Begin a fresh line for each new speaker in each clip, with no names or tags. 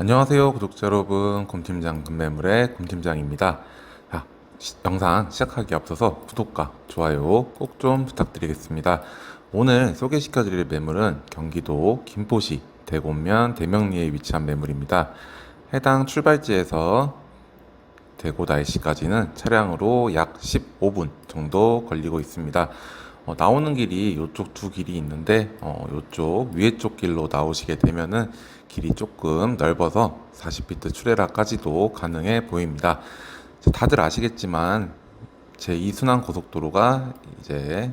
안녕하세요 구독자 여러분. 곰팀장 금매물의 곰팀장입니다. 자, 시- 영상 시작하기 앞서서 구독과 좋아요 꼭 좀 부탁드리겠습니다. 오늘 소개시켜 드릴 매물은 경기도 김포시 대곡면 대명리에 위치한 매물입니다. 해당 출발지에서 대구 날씨까지는 차량으로 약 15분 정도 걸리고 있습니다. 어, 나오는 길이 이쪽 두 길이 있는데 어, 이쪽 위에 쪽 길로 나오시게 되면은 길이 조금 넓어서 40피트 출애라까지도 가능해 보입니다. 자, 다들 아시겠지만 제 2순환 고속도로가 이제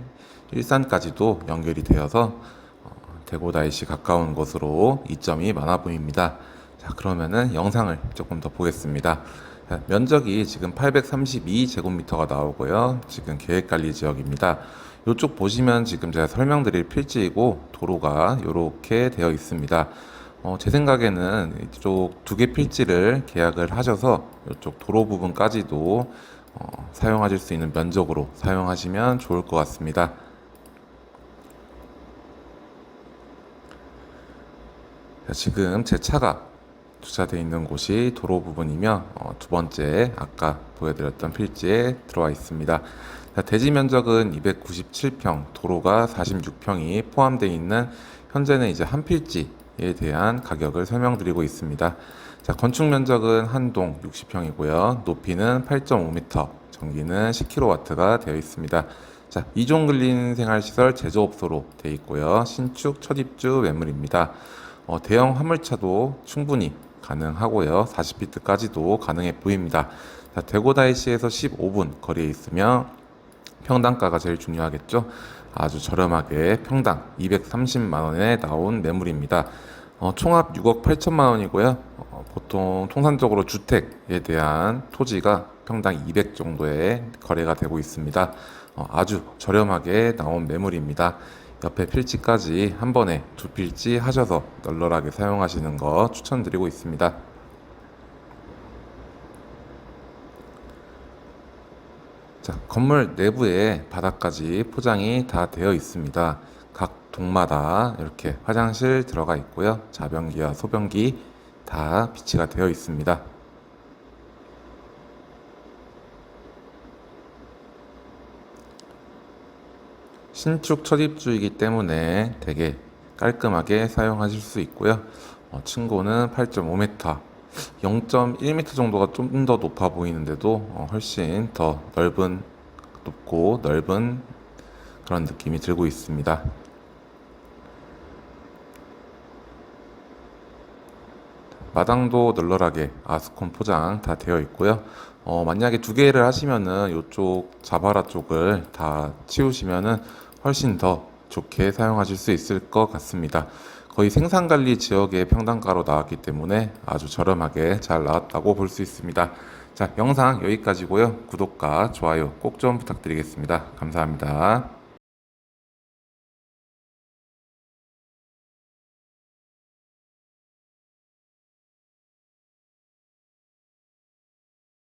일산까지도 연결이 되어서 어, 날씨 가까운 곳으로 이점이 많아 보입니다. 자, 그러면은 영상을 조금 더 보겠습니다. 자, 면적이 지금 832제곱미터가 나오고요. 지금 계획관리 지역입니다. 이쪽 보시면 지금 제가 설명드릴 필지이고 도로가 이렇게 되어 있습니다. 어, 제 생각에는 이쪽 두 개 필지를 계약을 하셔서 이쪽 도로 부분까지도 어, 사용하실 수 있는 면적으로 사용하시면 좋을 것 같습니다. 자, 지금 제 차가 주차되어 있는 곳이 도로 부분이며 어, 두 번째 아까 보여드렸던 필지에 들어와 있습니다. 자, 대지 면적은 297평, 도로가 46평이 포함되어 있는 현재는 이제 한 필지에 대한 가격을 설명드리고 있습니다. 자, 건축 면적은 한 동 60평이고요. 높이는 8.5m, 전기는 10kW가 되어 있습니다. 자, 이종 근린 생활시설 제조업소로 되어 있고요. 신축 첫 입주 매물입니다. 어, 대형 화물차도 충분히 가능하고요. 40피트까지도 가능해 보입니다. 자, 대고다이시에서 15분 거리에 있으며 평당가가 제일 중요하겠죠. 아주 저렴하게 평당 230만 원에 나온 매물입니다. 어, 총합 6억 8천만 원이고요. 어, 보통 통산적으로 주택에 대한 토지가 평당 200 정도의 거래가 되고 있습니다. 어, 아주 저렴하게 나온 매물입니다. 옆에 필지까지 한 번에 두 필지 하셔서 널널하게 사용하시는 거 추천드리고 있습니다. 자, 건물 내부에 바닥까지 포장이 다 되어 있습니다. 각 동마다 이렇게 화장실 들어가 있고요. 자변기와 소변기 다 비치가 되어 있습니다. 신축 첫 입주이기 때문에 되게 깔끔하게 사용하실 수 있고요. 어, 층고는 8.5m, 0.1m 정도가 좀 더 높아 보이는데도 어, 훨씬 더 넓은 높고 넓은 그런 느낌이 들고 있습니다. 마당도 널널하게 아스콘 포장 다 되어 있고요. 어, 만약에 두 개를 하시면은 이쪽 자바라 쪽을 다 치우시면은 훨씬 더 좋게 사용하실 수 있을 것 같습니다. 거의 생산관리 지역의 평당가로 나왔기 때문에 아주 저렴하게 잘 나왔다고 볼 수 있습니다. 자, 영상 여기까지고요. 구독과 좋아요 꼭 좀 부탁드리겠습니다. 감사합니다.